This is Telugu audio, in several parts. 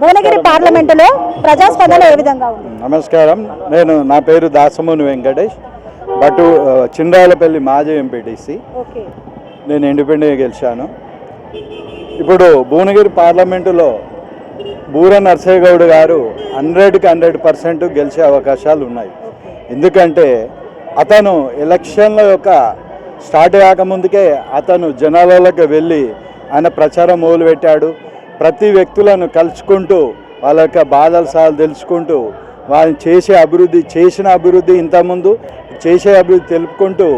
భువనగిరి పార్లమెంటులో ప్రజాస్పందన ఏ విధంగా ఉంది? నమస్కారం. నేను నా పేరు దాసమూని వెంకటేష్. బటు ఆ, చిండాలపల్లి మాజీ ఎంపీటీసీ. నేను ఇండిపెండెంట్గా గెలిచాను. ఇప్పుడు భువనగిరి పార్లమెంటులో బూర నర్సయ్య గౌడ్ గారు హండ్రెడ్కి హండ్రెడ్ పర్సెంట్ గెలిచే అవకాశాలు ఉన్నాయి. ఎందుకంటే అతను ఎలక్షన్ల యొక్క స్టార్ట్ కాకముందుకే అతను జనాలలోకి వెళ్ళి ఆయన ప్రచారం మొదలుపెట్టాడు. ప్రతి వ్యక్తులను కలుసుకుంటూ వాళ్ళ యొక్క బాధల సాలు తెలుసుకుంటూ వాళ్ళు చేసే అభివృద్ధి చేసిన అభివృద్ధి ఇంతకుముందు చేసే అభివృద్ధి తెలుపుకుంటూ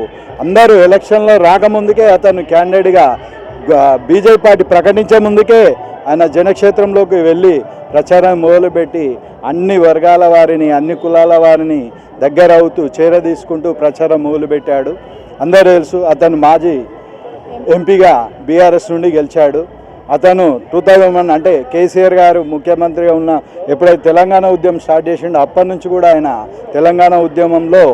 అందరూ ఎలక్షన్లో రాకముందుకే అతను క్యాండిడేట్గా బీజేపీ పార్టీ ప్రకటించే ముందుకే ఆయన జనక్షేత్రంలోకి వెళ్ళి ప్రచారం మొదలుపెట్టి అన్ని వర్గాల వారిని అన్ని కులాల వారిని దగ్గర అవుతూ చేరదీసుకుంటూ ప్రచారం మొదలుపెట్టాడు. అందరూ తెలుసు అతను మాజీ ఎంపీగా బీఆర్ఎస్ నుండి గెలిచాడు. అతను టూ థౌజండ్ వన్ అంటే కేసీఆర్ గారు ముఖ్యమంత్రిగా ఉన్న ఎప్పుడైతే తెలంగాణ ఉద్యమం స్టార్ట్ చేసిండో అప్పటి నుంచి కూడా ఆయన తెలంగాణ ఉద్యమంలో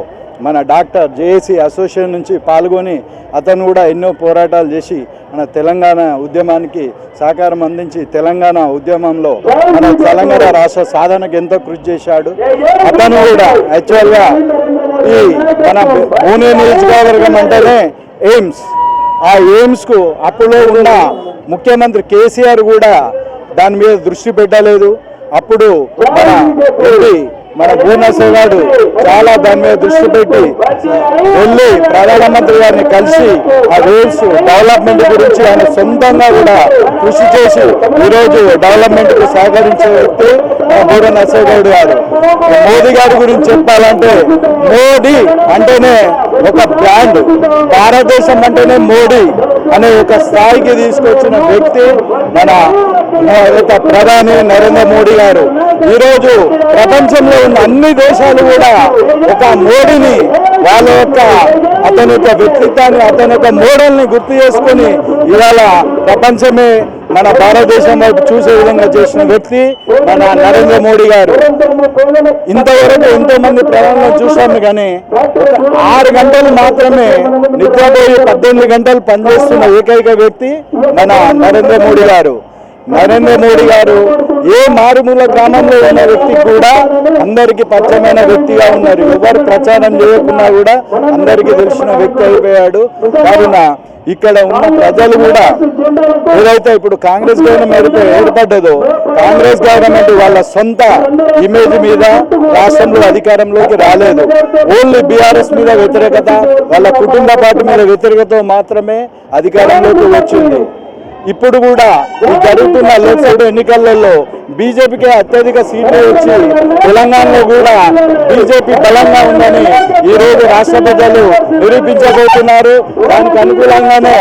మన డాక్టర్ జేఏసీ అసోసియేషన్ నుంచి పాల్గొని అతను కూడా ఎన్నో పోరాటాలు చేసి మన తెలంగాణ ఉద్యమానికి సహకారం అందించి తెలంగాణ ఉద్యమంలో మన తెలంగాణ రాష్ట్ర సాధనకు ఎంతో కృషి చేశాడు. అతను కూడా యాక్చువల్గా ఈ మన పూణే నియోజకవర్గం అంటేనే ఎయిమ్స్. ఆ ఎయిమ్స్కు అప్పులో ఉన్న ముఖ్యమంత్రి కేసీఆర్ కూడా దాని మీద దృష్టి పెట్టలేదు. అప్పుడు మన ఎంపీ మన భువనేశ్వర్ గారు చాలా దాని మీద దృష్టి పెట్టి వెళ్ళి ప్రధానమంత్రి గారిని కలిసి ఆ రూల్స్ డెవలప్మెంట్ గురించి ఆయన సొంతంగా కూడా కృషి చేసి ఈరోజు డెవలప్మెంట్కు సహకరించే వ్యక్తి. మన బూర నరసింహగౌడ్ గారు మోదీ గారి గురించి చెప్పాలంటే మోడీ అంటేనే ఒక బ్రాండ్ భారతదేశం అంటేనే మోడీ అనే ఒక స్థాయికి తీసుకొచ్చిన వ్యక్తి మన మన యొక్క ప్రధాని నరేంద్ర మోడీ గారు. ఈరోజు ప్రపంచంలో ఉన్న అన్ని దేశాలు కూడా ఒక మోడీని వాళ్ళ యొక్క అతని యొక్క వ్యక్తిత్వాన్ని అతని యొక్క మోడల్ని గుర్తు చేసుకొని ఇవాళ ప్రపంచమే మన భారతదేశం వైపు చూసే విధంగా చేసిన వ్యక్తి మన నరేంద్ర మోడీ గారు. ఇంతవరకు ఎంతో మంది ప్రయాణం చూశాము కానీ ఆరు గంటలు మాత్రమే నిద్రపోయి పద్దెనిమిది గంటలు పనిచేస్తున్న ఏకైక వ్యక్తి మన నరేంద్ర మోడీ గారు. నరేంద్ర మోడీ గారు ఏ మారుమూల గ్రామంలో ఉన్న వ్యక్తి కూడా అందరికి పరిచయమైన వ్యక్తిగా ఉన్నారు. ఎవరు ప్రచారం చేయకుండా కూడా అందరికీ తెలిసిన వ్యక్తి అయిపోయాడు. కావున ఇక్కడ ఉన్న ప్రజలు కూడా ఏదైతే ఇప్పుడు కాంగ్రెస్ గవర్నమెంట్ ఏర్పడ్డదో కాంగ్రెస్ గవర్నమెంట్ వాళ్ళ సొంత ఇమేజ్ మీద రాష్ట్రంలో అధికారంలోకి రాలేదు. ఓన్లీ బీఆర్ఎస్ మీద వ్యతిరేకత వాళ్ళ కుటుంబ పార్టీ మీద వ్యతిరేకత మాత్రమే అధికారంలోకి వచ్చింది. ఇప్పుడు కూడా ఈ జరుగుతున్న లోక్సభ ఎన్నికలలో బీజేపీకి అత్యధిక సీట్లు వచ్చి తెలంగాణలో కూడా బీజేపీ బలంగా ఉందని ఈ రోజు రాష్ట్ర ప్రజలు నిరూపించబోతున్నారు. దానికి అనుకూలంగానే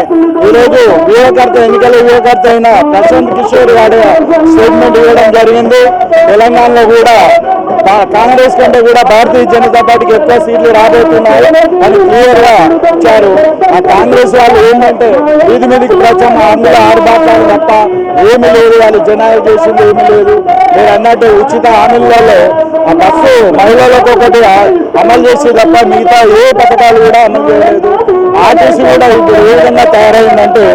ఈ రోజు వ్యూహకర్త ఎన్నికల వ్యూహకర్త అయిన ప్రశాంత్ కిషోర్ గారి స్టేట్మెంట్ ఇవ్వడం జరిగింది. తెలంగాణలో కూడా కాంగ్రెస్ కంటే కూడా భారతీయ జనతా పార్టీకి ఎక్కువ సీట్లు రాబోతున్నాయి అని క్లియర్గా ఇచ్చారు. కాంగ్రెస్ వాళ్ళు ఏంటంటే వీధి మీదకి ప్రచారం అందులో ఆడబాటాలు తప్ప ఏమీ లేదు వాళ్ళు జనాలు చేసింది ఏమీ లేదు. మీరు అన్నట్టు ఉచిత హామీలలో ఆ బస్సు మహిళలకు ఒకటి అమలు చేసి తప్ప మిగతా ఏ పథకాలు కూడా అమలు చేయలేదు. ఆర్టీసీ కూడా ఇప్పుడు ఏ విధంగా తయారైందంటే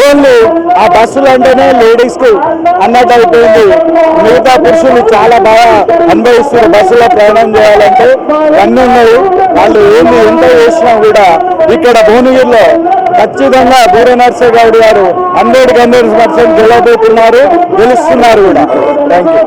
ఓన్లీ ఆ బస్సులు అంటేనే లేడీస్కు అన్నట్టు అయిపోయింది మిగతా పురుషులు చాలా బాగా అనుభవిస్తున్నారు బస్సులో ప్రయాణం చేయాలంటే అన్నీ ఉన్నాయి. వాళ్ళు ఏమి ఎంత చేసినా కూడా ఇక్కడ భువనగిరిలో ఖచ్చితంగా బూర నర్సే గౌడ్ గారు హండ్రెడ్ హండ్రెడ్ పర్సెంట్ గెలవబోతున్నారు గెలుస్తున్నారు కూడా. Thank you